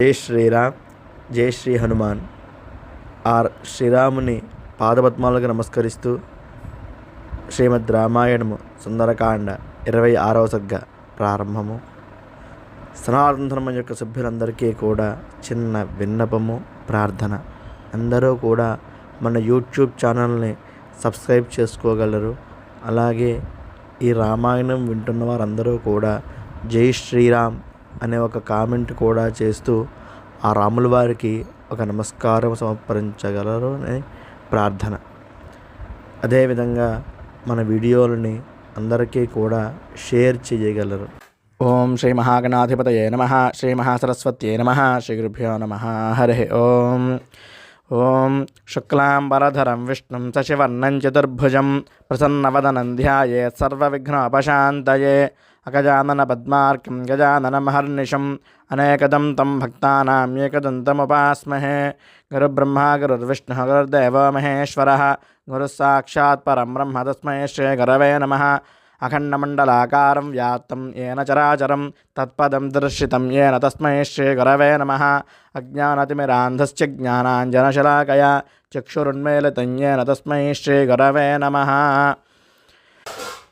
జై శ్రీరామ్ జై శ్రీ హనుమాన్. ఆర్ శ్రీరాముని పాదపద్మాలకు నమస్కరిస్తూ శ్రీమద్ రామాయణము సుందరకాండ ఇరవై ఆరవ సగ్గ ప్రారంభము. సనాతన ధర్మం యొక్క సభ్యులందరికీ కూడా చిన్న విన్నపము ప్రార్థన. అందరూ కూడా మన యూట్యూబ్ ఛానల్ని సబ్స్క్రైబ్ చేసుకోగలరు. అలాగే ఈ రామాయణం వింటున్న వారందరూ కూడా జై శ్రీరామ్ అనే ఒక కామెంట్ కూడా చేస్తూ ఆ రాముల వారికి ఒక నమస్కారం సమర్పించగలరు అని ప్రార్థన అదేవిధంగా మన వీడియోలని అందరికీ కూడా షేర్ చేయగలరు. ఓం శ్రీ మహాగణాధిపతయే నమ. శ్రీ మహాసరస్వత్యే నమ. శ్రీ గురుభ్యో నమ. హరి ఓం. ఓం శుక్లాంబరధరం విష్ణుం శశివర్ణం చతుర్భుజం ప్రసన్నవదనం ధ్యాయే సర్వవిఘ్నోపశాంతయే. అగజానన పద్మార్కం గజాననమహర్నిశం అనేకదం తం భక్తానాం ఏకదంతముపాస్మహే. గురుబ్రహ్మ గురుర్విష్ణుः గురుర్దేవో మహేశ్వరः. గురుः పరం బ్రహ్మ తస్మై శ్రీ గురవే నమ. అఖండమండలాకారం వ్యాప్తం ఏన చరాచరం తత్పదం దర్శితం ఏన తస్మై శ్రీ గురవే నమ. అజ్ఞానతిమిరాంధశ్చ జ్ఞానాంజనశలాకయ చక్షురున్మేలితం ఏన తస్మై శ్రీ గురవే నమ.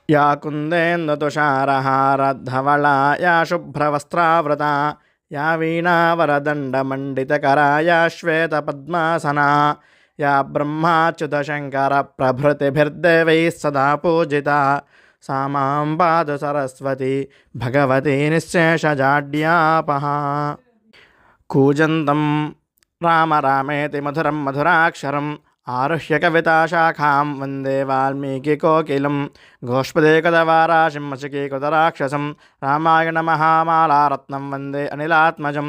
యా కుందేందుషారహారధవళా యా శుభ్రవస్త్రావృతా యా వీణావరదండమండితకరా యా శ్వేతపద్మాసనా యా బ్రహ్మాచ్యుతశంకర ప్రభృతిభిర్దేవై సదా పూజిత సా మాం పాదు సరస్వతి భగవతి నిశ్శేషజాడ్యాపహ. కూజంతం రామ రామేతి మధురం మధురాక్షరం आरुह्यकविताशाखां वंदे वाल्मीकिकोकिलं घोष्पदे कदवाराशिं मशिकीकृतराक्षसं रामायणमहामालारत्नं वंदे अनिलात्मजं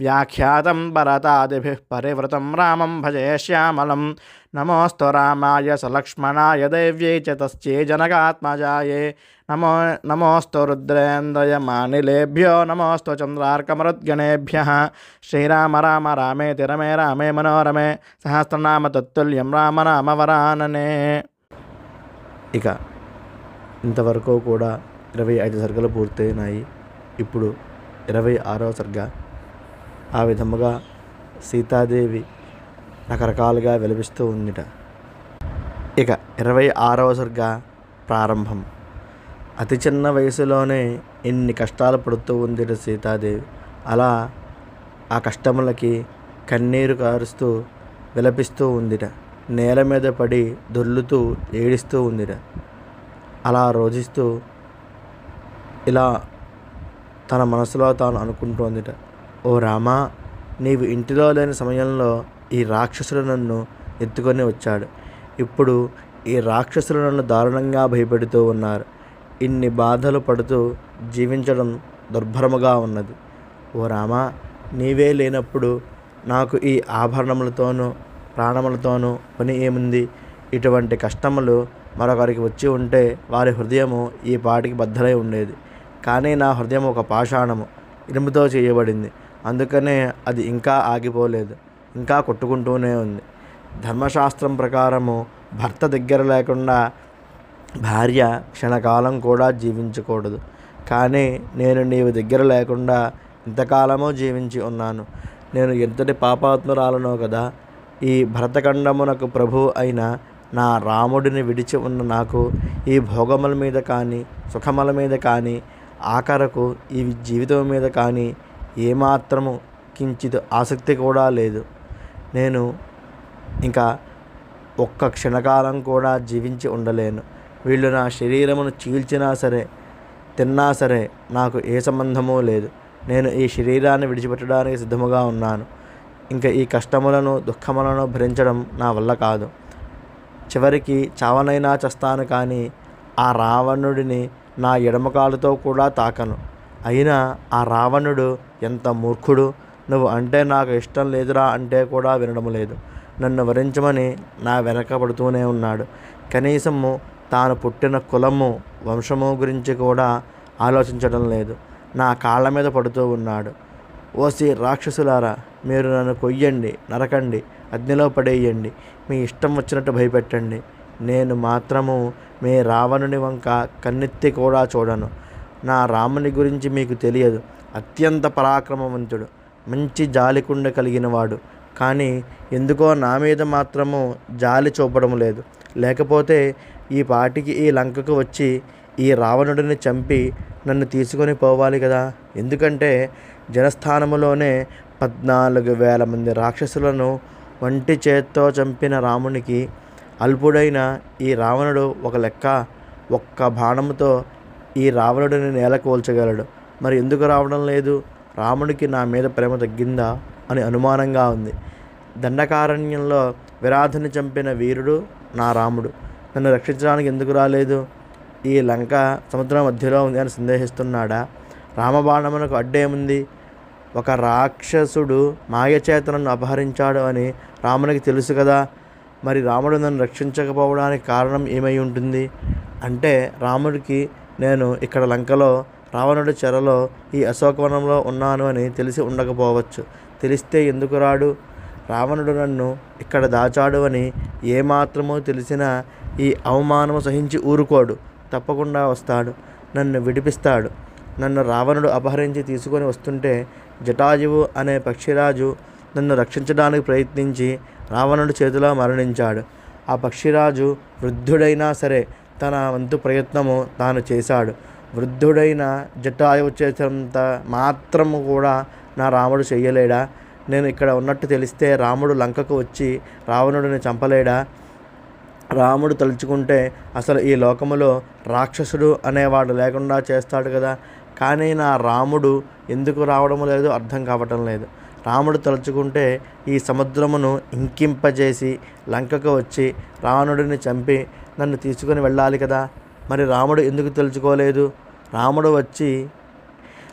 వ్యాఖ్యాతం భరతాదిభిः పరివృతం రామం భజే శ్యామలం. నమోస్తు రామాయ సలక్ష్మణాయ దైవ్యై చ తస్యే జనకాత్మజాయే. నమో నమోస్తు రుద్రేంద్రయమానిలేభ్యో నమోస్తు చంద్రార్కమరుద్గణేభ్య. శ్రీరామ రామ రామే తిరమే రామే మనోరమే. సహస్రనామ తత్తుల్యం రామ రామ వరాననే. ఇక ఇంతవరకు కూడా ఇరవై ఐదు సర్గలు పూర్తయినాయి. ఇప్పుడు ఇరవై ఆరో సర్గ ఆ విధముగా సీతాదేవి రకరకాలుగా వెలిపిస్తూ ఉందిట. ఇక ఇరవై ఆరవ సర్గ ప్రారంభం. అతి చిన్న వయసులోనే ఎన్ని కష్టాలు పడుతూ ఉందిట సీతాదేవి. అలా ఆ కష్టములకి కన్నీరు కారుస్తూ విలపిస్తూ ఉందిట. నేల మీద పడి దొర్లుతూ ఏడుస్తూ ఉందిట. అలా రోజిస్తూ ఇలా తన మనసులో తాను అనుకుంటోందిట. ఓ రామా నీవు ఇంటిలో లేని సమయంలో ఈ రాక్షసుడు నన్ను ఎత్తుకొని వచ్చాడు. ఇప్పుడు ఈ రాక్షసులు నన్ను దారుణంగా భయపెడుతూ ఉన్నారు. ఇన్ని బాధలు పడుతూ జీవించడం దుర్భరముగా ఉన్నది. ఓ రామా నీవే లేనప్పుడు నాకు ఈ ఆభరణములతోనూ ప్రాణములతోనూ పని ఏముంది? ఇటువంటి కష్టములు మరొకరికి వచ్చి ఉంటే వారి హృదయము ఈ పాటికి బద్దలై ఉండేది. కానీ నా హృదయం ఒక పాషాణము ఇనుముతో చేయబడింది. అందుకనే అది ఇంకా ఆగిపోలేదు ఇంకా కొట్టుకుంటూనే ఉంది. ధర్మశాస్త్రం ప్రకారము భర్త దగ్గర లేకుండా భార్య క్షణకాలం కూడా జీవించకూడదు. కానీ నేను నీవు దగ్గర లేకుండా ఇంతకాలమో జీవించి ఉన్నాను. నేను ఎంతటి పాపాత్మురాలనో కదా ఈ భరతఖండమునకు ప్రభు అయిన నా రాముడిని విడిచి ఉన్న నాకు ఈ భోగముల మీద కానీ సుఖముల మీద కానీ ఆఖరకు ఈ జీవితం మీద కానీ ఏమాత్రము కించిత్ ఆసక్తి కూడా లేదు. నేను ఇంకా ఒక్క క్షణకాలం కూడా జీవించి ఉండలేను. వీళ్ళు నా శరీరమును చీల్చినా సరే తిన్నా సరే నాకు ఏ సంబంధమూ లేదు. నేను ఈ శరీరాన్ని విడిచిపెట్టడానికి సిద్ధముగా ఉన్నాను. ఇంకా ఈ కష్టములను దుఃఖములను భరించడం నా వల్ల కాదు. చివరికి చావనైనా చస్తాను కానీ ఆ రావణుడిని నా ఎడమకాలుతో కూడా తాకను. అయినా ఆ రావణుడు ఎంత మూర్ఖుడు? నువ్వు అంటే నాకు ఇష్టం లేదురా అంటే కూడా వినడం లేదు. నన్ను వరించమని నా వెనక పడుతూనే ఉన్నాడు. కనీసము తాను పుట్టిన కులము వంశము గురించి కూడా ఆలోచించడం లేదు. నా కాళ్ళ మీద పడుతూ ఉన్నాడు. ఓసి రాక్షసులారా మీరు నన్ను కొయ్యండి నరకండి అగ్నిలో పడేయండి. మీ ఇష్టం వచ్చినట్టు భయపెట్టండి. నేను మాత్రము మీ రావణుని వంక కన్నెత్తి కూడా చూడను. నా రాముని గురించి మీకు తెలియదు. అత్యంత పరాక్రమవంతుడు మంచి జాలికుండ కలిగినవాడు. కానీ ఎందుకో నా మీద మాత్రము జాలి చూపడం లేదు. లేకపోతే ఈ పాటికి ఈ లంకకు వచ్చి ఈ రావణుడిని చంపి నన్ను తీసుకొని పోవాలి కదా? ఎందుకంటే జనస్థానములోనే పద్నాలుగు వేల మంది రాక్షసులను వంటి చేత్తో చంపిన రామునికి అల్పుడైన ఈ రావణుడు ఒక లెక్క ఒక్క బాణముతో ఈ రావణుడిని నేలకూల్చగలడు మరి ఎందుకు రావడం లేదు? రాముడికి నా మీద ప్రేమ తగ్గిందా? అని అనుమానంగా ఉంది. దండకారణ్యంలో విరాధని చంపిన వీరుడు నా రాముడు. నన్ను రక్షించడానికి ఎందుకు రాలేదు? ఈ లంక సముద్రం మధ్యలో ఉంది అని సందేహిస్తున్నాడా? రామబాణమునకు అడ్డేముంది ఒక రాక్షసుడు మాయచేతనను అపహరించాడు అని రామునికి తెలుసు కదా. మరి రాముడు నన్ను రక్షించకపోవడానికి కారణం ఏమై ఉంటుంది? అంటే రాముడికి నేను ఇక్కడ లంకలో రావణుడి చెరలో ఈ అశోకవనంలో ఉన్నాను అని తెలిసి ఉండకపోవచ్చు. తెలిస్తే ఎందుకు రాడు? రావణుడు నన్ను ఇక్కడ దాచాడు అని ఏమాత్రమో తెలిసినా ఈ అవమానము సహించి ఊరుకోడు. తప్పకుండా వస్తాడు. నన్ను విడిపిస్తాడు. నన్ను రావణుడు అపహరించి తీసుకొని వస్తుంటే జటాయువు అనే పక్షిరాజు నన్ను రక్షించడానికి ప్రయత్నించి రావణుడి చేతిలో మరణించాడు. ఆ పక్షిరాజు వృద్ధుడైనా సరే తన వంతు ప్రయత్నము తాను చేశాడు. వృద్ధుడైన జటాయువు చేసినంత మాత్రము కూడా నా రాముడు చెయ్యలేడా? నేను ఇక్కడ ఉన్నట్టు తెలిస్తే రాముడు లంకకు వచ్చి రావణుడిని చంపలేడా? రాముడు తలుచుకుంటే అసలు ఈ లోకములో రాక్షసుడు అనేవాడు లేకుండా చేస్తాడు కదా? కానీ నా రాముడు ఎందుకు రావడం లేదు అర్థం కావటం లేదు. రాముడు తలుచుకుంటే ఈ సముద్రమును ఇంకింపజేసి లంకకు వచ్చి రావణుడిని చంపి నన్ను తీసుకుని వెళ్ళాలి కదా. మరి రాముడు ఎందుకు తెలుసుకోలేదు? రాముడు వచ్చి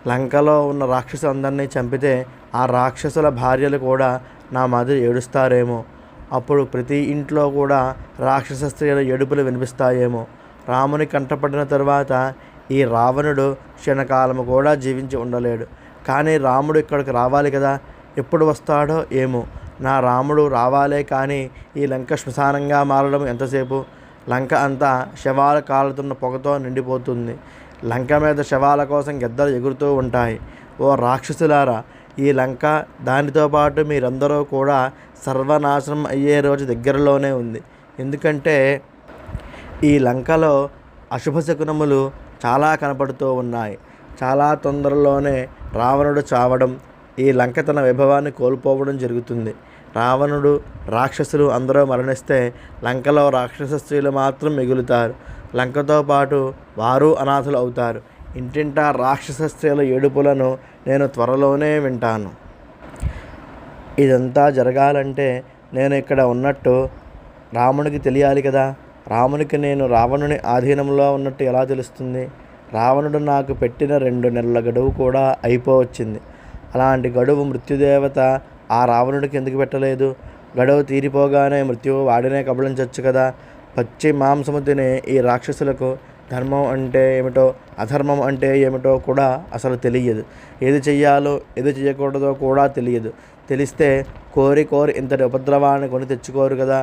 లంకలో ఉన్న రాక్షసులందరినీ చంపితే ఆ రాక్షసుల భార్యలు కూడా నా మాదిరి ఏడుస్తారేమో. అప్పుడు ప్రతి ఇంట్లో కూడా రాక్షస స్త్రీల ఏడుపులు వినిపిస్తాయేమో. రాముని కంటపడిన తర్వాత ఈ రావణుడు క్షణకాలము కూడా జీవించి ఉండలేడు. కానీ రాముడు ఇక్కడికి రావాలి కదా. ఎప్పుడు వస్తాడో ఏమో. నా రాముడు రావాలే కానీ ఈ లంక శ్మశానంగా మారడం ఎంతసేపు? లంక అంతా శవాలు కాలుతున్న పొగతో నిండిపోతుంది. లంక మీద శవాల కోసం గెద్దలు ఎగురుతూ ఉంటాయి. ఓ రాక్షసులారా ఈ లంక దానితో పాటు మీరందరూ కూడా సర్వనాశనం అయ్యే రోజు దగ్గరలోనే ఉంది. ఎందుకంటే ఈ లంకలో అశుభ శకునములు చాలా కనపడుతూ ఉన్నాయి. చాలా తొందరలోనే రావణుడు చావడం ఈ లంక తన వైభవాన్ని కోల్పోవడం జరుగుతుంది. రావణుడు రాక్షసులు అందరూ మరణిస్తే లంకలో రాక్షస స్త్రీలు మాత్రం మిగులుతారు. లంకతో పాటు వారు అనాథులు అవుతారు. ఇంటింటా రాక్షస స్త్రీల ఏడుపులను నేను త్వరలోనే వింటాను. ఇదంతా జరగాలంటే నేను ఇక్కడ ఉన్నట్టు రామునికి తెలియాలి కదా. రామునికి నేను రావణుని ఆధీనంలో ఉన్నట్టు ఎలా తెలుస్తుంది? రావణుడు నాకు పెట్టిన రెండు నెలల గడువు కూడా అయిపోవచ్చింది. అలాంటి గడువు మృత్యుదేవత ఆ రావణుడికి ఎందుకు పెట్టలేదు? గడువు తీరిపోగానే మృత్యువు వాడినే కబళించవచ్చు కదా? పచ్చి మాంసము తినే ఈ రాక్షసులకు ధర్మం అంటే ఏమిటో అధర్మం అంటే ఏమిటో కూడా అసలు తెలియదు. ఏది చెయ్యాలో ఏది చేయకూడదో కూడా తెలియదు. తెలిస్తే కోరి కోరి ఇంతటి ఉపద్రవాన్ని కొని తెచ్చుకోరు కదా?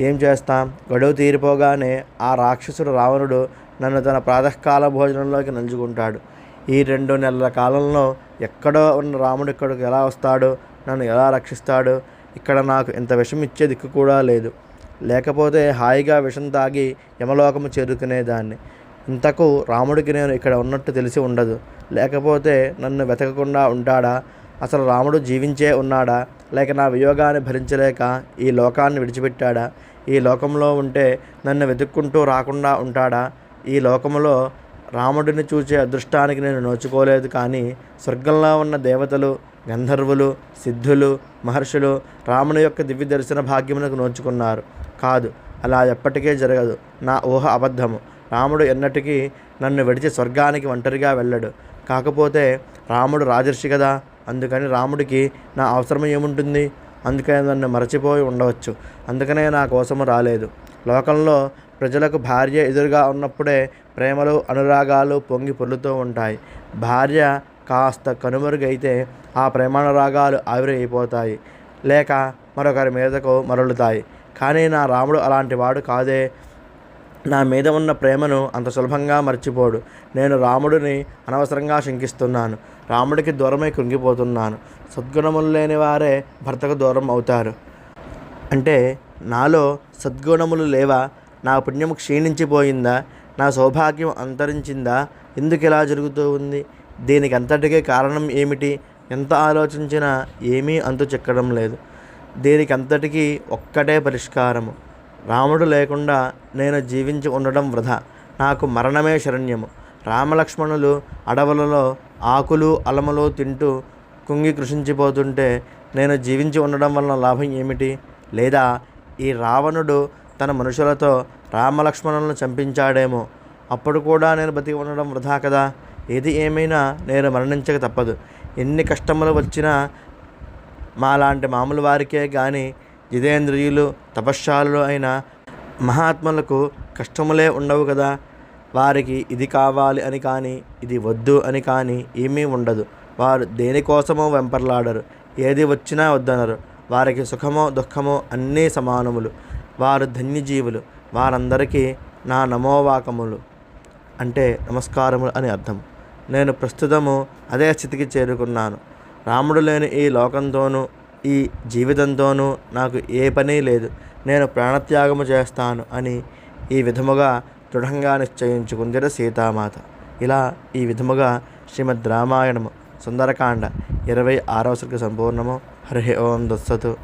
ఏం చేస్తాం? గడువు తీరిపోగానే ఆ రాక్షసుడు రావణుడు నన్ను తన ప్రాతకాల భోజనంలోకి నంచుకుంటాడు ఈ రెండు నెలల కాలంలో ఎక్కడో ఉన్న రాముడు ఇక్కడికి ఎలా వస్తాడు? నన్ను ఎలా రక్షిస్తాడు? ఇక్కడ నాకు ఇంత విషం ఇచ్చే దిక్కు కూడా లేదు. లేకపోతే హాయిగా విషం తాగి యమలోకము చేరుకునేదాన్ని. ఇంతకు రాముడికి నేను ఇక్కడ ఉన్నట్టు తెలిసి ఉండదు. లేకపోతే నన్ను వెతకకుండా ఉంటాడా? అసలు రాముడు జీవించే ఉన్నాడా? లేక నా వియోగాన్ని భరించలేక ఈ లోకాన్ని విడిచిపెట్టాడా? ఈ లోకంలో ఉంటే నన్ను వెతుక్కుంటూ రాకుండా ఉంటాడా? ఈ లోకములో రాముడిని చూసే అదృష్టానికి నేను నోచుకోలేదు కానీ స్వర్గంలో ఉన్న దేవతలు గంధర్వులు సిద్ధులు మహర్షులు రాముని యొక్క దివ్య దర్శన భాగ్యమునకు నోచుకున్నారు. కాదు అలా ఎప్పటికే జరగదు. నా ఊహ అబద్ధము. రాముడు ఎన్నటికీ నన్ను విడిచి స్వర్గానికి ఒంటరిగా వెళ్ళడు. కాకపోతే రాముడు రాజర్షి కదా. అందుకని రాముడికి నా అవసరం ఏముంటుంది? అందుకని నన్ను మరచిపోయి ఉండవచ్చు. అందుకనే నా కోసము రాలేదు. లోకంలో ప్రజలకు భార్య ఎదురుగా ఉన్నప్పుడే ప్రేమలు అనురాగాలు పొంగి పొర్లుతూ ఉంటాయి. భార్య కాస్త కనుమరుగైతే ఆ ప్రేమానురాగాలు ఆవిరైపోతాయి. లేక మరొకరి మీదకు మరలుతాయి. కానీ నా రాముడు అలాంటి వాడు కాదే. నా మీద ఉన్న ప్రేమను అంత సులభంగా మర్చిపోడు. నేను రాముడిని అనవసరంగా శంకిస్తున్నాను. రాముడికి దూరమై కృంగిపోతున్నాను. సద్గుణములు లేని వారే భర్తకు దూరం అవుతారు. అంటే నాలో సద్గుణములు లేవా? నా పుణ్యము క్షీణించిపోయిందా? నా సౌభాగ్యం అంతరించిందా? ఎందుకు ఇలా జరుగుతూ ఉంది? దీనికి అంతటికీ కారణం ఏమిటి? ఎంత ఆలోచించినా ఏమీ అంతు చిక్కడం లేదు. దీనికి అంతటికీ ఒక్కటే పరిష్కారము. రాముడు లేకుండా నేను జీవించి ఉండడం వృధా. నాకు మరణమే శరణ్యము. రామలక్ష్మణులు అడవులలో ఆకులు అలమలు తింటూ కుంగి కృషించిపోతుంటే నేను జీవించి ఉండడం వలన లాభం ఏమిటి? లేదా ఈ రావణుడు తన మనుషులతో రామలక్ష్మణులను చంపించాడేమో? అప్పుడు కూడా నేను బతికి ఉండడం వృధా కదా? ఏది ఏమైనా నేను మరణించక తప్పదు. ఎన్ని కష్టములు వచ్చినా మాలాంటి మామూలు వారికే కానీ జితేంద్రియులు తపశ్శాలులు అయిన మహాత్ములకు కష్టములే ఉండవు కదా. వారికి ఇది కావాలి అని కానీ ఇది వద్దు అని కానీ ఏమీ ఉండదు. వారు దేనికోసమో వెంపర్లాడరు. ఏది వచ్చినా వద్దనరు. వారికి సుఖమో దుఃఖమో అన్నీ సమానములు. వారు ధన్యజీవులు. వారందరికీ నా నమోవాకములు. అంటే నమస్కారములు అని అర్థం. నేను ప్రస్తుతము అదే స్థితికి చేరుకున్నాను. రాముడు లేని ఈ లోకంతోనూ ఈ జీవితంతోనూ నాకు ఏ పని లేదు. నేను ప్రాణత్యాగము చేస్తాను అని ఈ విధముగా దృఢంగా నిశ్చయించుకుందిర సీతామాత. ఇలా ఈ విధముగా శ్రీమద్ రామాయణము సుందరకాండ ఇరవై ఆరవ సరికి సంపూర్ణము. హరి ఓం దత్సతు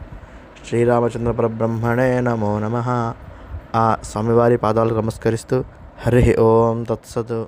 శ్రీరామచంద్ర పరబ్రహ్మణే నమో నమ. ఆ స్వామివారి పాదాలకు నమస్కరిస్తూ హరి ఓం తత్సతు.